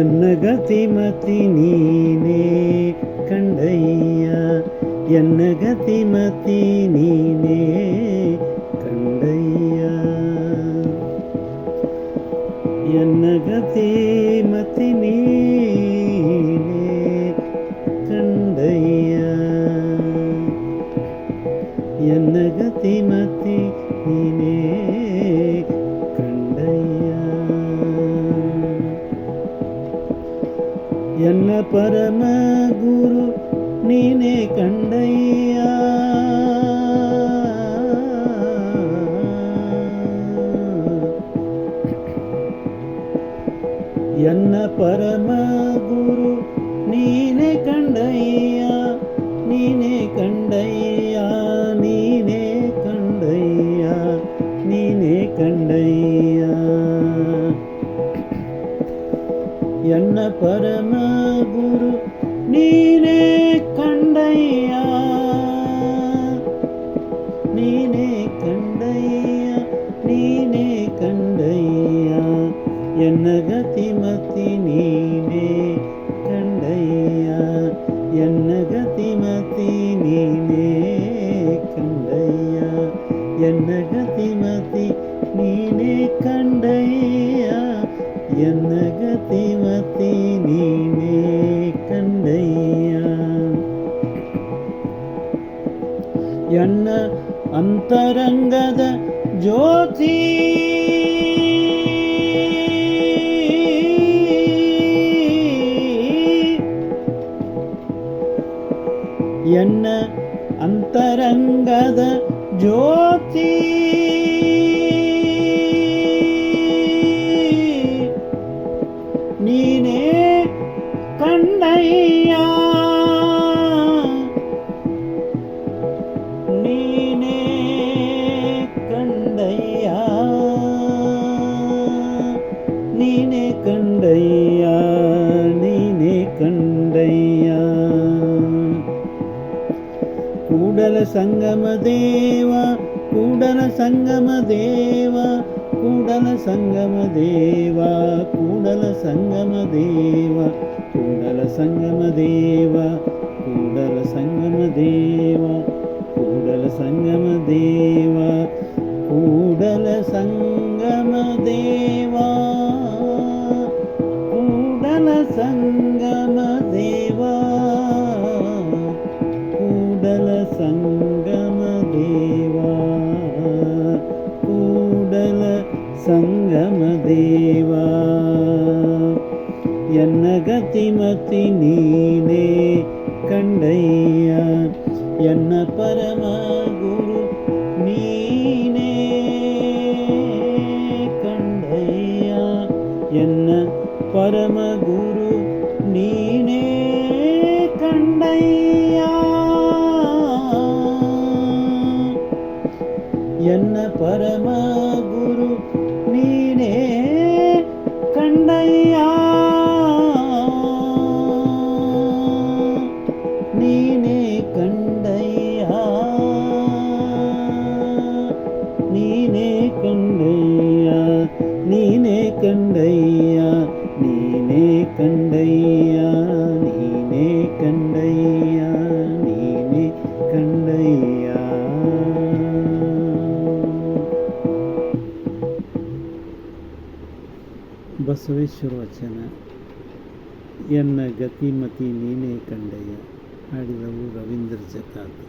ఎన్నగతిమతి నీనే కండయ్యా ఎన్నగతిమతి నీనే కండయ్యా ఎన్నగతిమతి నీనే కండయ్యా ఎన్నగతిమతి ಎನ್ನ ಪರಮ ಗುರು ನೀನೇ ಕಂಡಯ್ಯ. ಎನ್ನ ಪರಮ ಗುರು ನೀನೇ ಕಂಡಯ್ಯ ನೀನೇ ಕಂಡಯ್ಯ. என்ன பரம குரு நீனே கண்டையா? நீனே கண்டையா? நீனே கண்டையா? என்ன கதிமத்தி நீனே கண்டையா? என்ன கதிமத்தி நீனே கண்டையா? என்ன கதிமத்தி நீனே கண்டை ಅಂತರಂಗದ ಜ್ಯೋತಿ ಎನ್ನ ಅಂತರಂಗದ ಜ್ಯೋತಿ ನೀನೇ ಕಂಡಯ್ಯ ஆண்டையா கூடல சங்கம தேவா கூடல சங்கம தேவா கூடல சங்கம தேவா கூடல சங்கம தேவா கூடல சங்கம தேவா கூடல சங்க ಸಂಗಮ ದೇವ ಎನ್ನ ಗತಿಮತಿ ನೀನೇ ಕಂಡಯ್ಯ ಎನ್ನ ಪರಮ ಗುರು ನೀನೇ ಕಂಡಯ್ಯ ಎನ್ನ ಪರಮ ಗುರು கண்டையா நீனே கண்டையா நீனே கண்டையா நீனே கண்டையா ಬಸವೇಶ್ವರ ವಚನ ಎನ್ನ ಗತಿಮತಿ ನೀನೇ ಕಂಡಯ್ಯ ಹಾಡಿದವು ರವೀಂದ್ರ ಜಕಾತ್